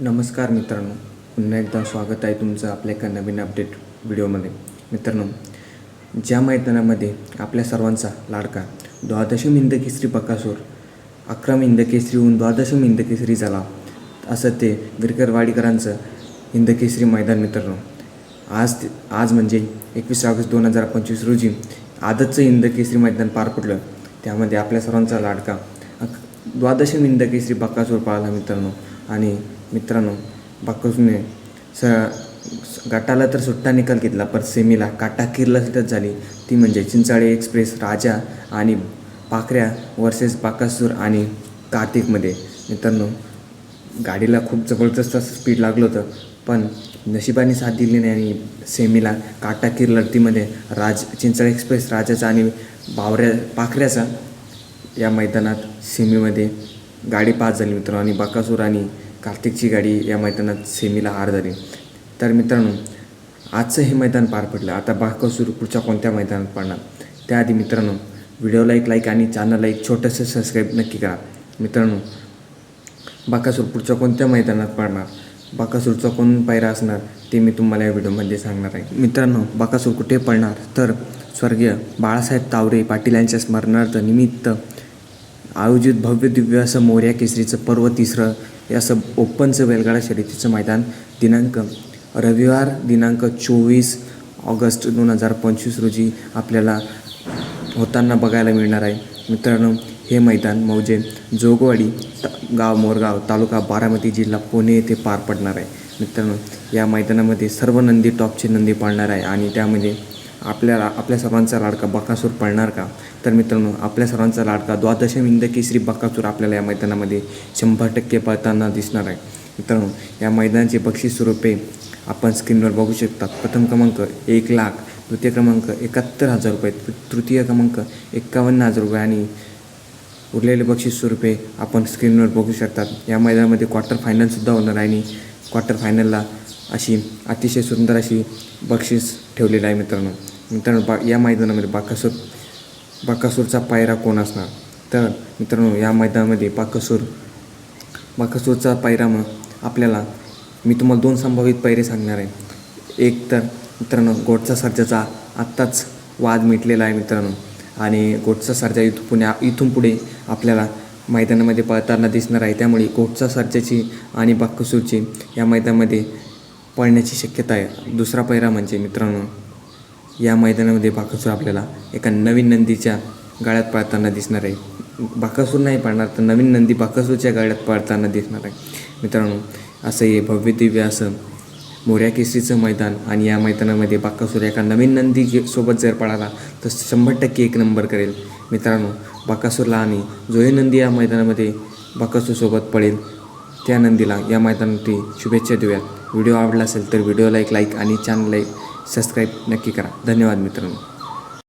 नमस्कार मित्रांनो. पुन्हा एकदा स्वागत आहे तुमचं आपल्या एका नवीन अपडेट व्हिडिओमध्ये. मित्रांनो ज्या मैदानामध्ये आपल्या सर्वांचा लाडका द्वादशम हिंदकेसरी बकासूर अकराम हिंदकेसरीहून द्वादशम हिंदकेसरी झाला असं ते विरकरवाडीकरांचं हिंदकेसरी मैदान मित्रांनो. आज ते आज म्हणजे एकवीस ऑगस्ट दोन हजार पंचवीस रोजी आदतचं हिंदकेसरी मैदान पार पडलं. त्यामध्ये आपल्या सर्वांचा लाडका अक- द्वादशम हिंदकेसरी बकासूर पाळला मित्रांनो. आणि मित्रांनो बाकसूने स गटाला तर सुट्टा निकाल घेतला पण सेमीला काटाकीरला सुद्धा झाली. ती म्हणजे चिंचाळे एक्सप्रेस राजा आणि पाखऱ्या वर्सेस बाकासूर आणि कार्तिकमध्ये. मित्रांनो गाडीला खूप जबरदस्त असं स्पीड लागलं होतं पण नशिबाने साथ दिली नाही आणि सेमीला काटाकीर लढतीमध्ये राज चिंचाळे एक्सप्रेस राजाचा आणि बावऱ्या पाखऱ्याचा या मैदानात सेमीमध्ये गाडी पास झाली मित्रांनो. आणि बाकासूर आणि कार्तिकची गाडी या मैदानात सेमीला हार झाली. तर मित्रांनो आजचं हे मैदान पार पडलं. आता बाकासूर पुढच्या कोणत्या मैदानात पडणार? त्याआधी मित्रांनो व्हिडिओला एक लाईक आणि चॅनलला एक छोटंसं सबस्क्राईब नक्की करा. मित्रांनो बाकासूर पुढच्या कोणत्या मैदानात पडणार? बाकासूरचा कोण पायरा असणार ते मी तुम्हाला या व्हिडिओमध्ये सांगणार आहे. मित्रांनो बाकासूर कुठे पडणार? तर स्वर्गीय बाळासाहेब तावरे पाटील यांच्या स्मरणार्थ निमित्त आयोजित भव्य दिव्य असं मोर्या केसरीचं पर्व तिसरं हे असं ओपनचं बैलगाडा शर्यतीचं मैदान दिनांक रविवार दिनांक चोवीस ऑगस्ट दोन हजार पंचवीस रोजी आपल्याला होताना बघायला मिळणार आहे. मित्रांनो हे मैदान मौजे जोगवाडी त गाव मोरगाव तालुका बारामती जिल्हा पुणे येथे पार पडणार आहे. मित्रांनो या मैदानामध्ये सर्व नंदी टॉपचे नंदी पाळणार आहे आणि त्यामध्ये आपल्याला आपल्या सर्वांचा लाडका बकासूर पळणार का? तर मित्रांनो आपल्या सर्वांचा लाडका द्वादशविंद केसरी बकासूर आपल्याला या मैदानामध्ये शंभर टक्के पळताना दिसणार आहे. मित्रांनो या मैदानाचे बक्षीस स्वरूपे आपण स्क्रीनवर बघू शकता प्रथम क्रमांक एक लाख द्वितीय क्रमांक एकाहत्तर हजार रुपये तृ- तृतीय क्रमांक एक्कावन्न हजार रुपये आणि उरलेले बक्षीस स्वरूपे आपण स्क्रीनवर बघू शकतात. या मैदानामध्ये क्वार्टर फायनलसुद्धा होणार आहे आणि क्वार्टर फायनलला अशी अतिशय सुंदर अशी बक्षीस ठेवलेलं आहे मित्रांनो. मित्रांनो बा या मैदानामध्ये बाकासूर बाकासूरचा पायरा कोण असणार? तर मित्रांनो या मैदानामध्ये बाकासूर बाकासूरचा पायरा मग आपल्याला मी तुम्हाला दोन संभावित पायरे सांगणार आहे. एक तर मित्रांनो गोडचा सर्जाचा आत्ताच वाद मिटलेला आहे मित्रांनो. आणि गोडचा सर्जा इथून पुण्या इथून पुढे आपल्याला मैदानामध्ये पळताना दिसणार आहे. त्यामुळे गोडचा सर्जाची आणि बाकासूरची या मैदानामध्ये पळण्याची शक्यता आहे. दुसरा पायरा म्हणजे मित्रांनो या मैदानामध्ये बाकासूर आपल्याला एका नवीन नंदीच्या गाळ्यात पाळताना दिसणार आहे. बाकासूर नाही पाळणार तर नवीन नंदी बाकासूरच्या गाळ्यात पाळताना दिसणार आहे. मित्रांनो असं हे भव्य दिव्य असं मोऱ्या केसरीचं मैदान आणि या मैदानामध्ये बाकासूर एका नवीन नंदी सोबत जर पळाला तर शंभर टक्के एक नंबर करेल. मित्रांनो बाकासूरला आणि जो नंदी या मैदानामध्ये बाकासूरसोबत पळेल. त्या नंदीला या मैदानासाठी शुभेच्छा देऊयात. व्हिडिओ आवडला असेल तर व्हिडिओला एक लाईक आणि चॅनलला एक सबस्क्राईब नक्की करा. धन्यवाद मित्रांनो.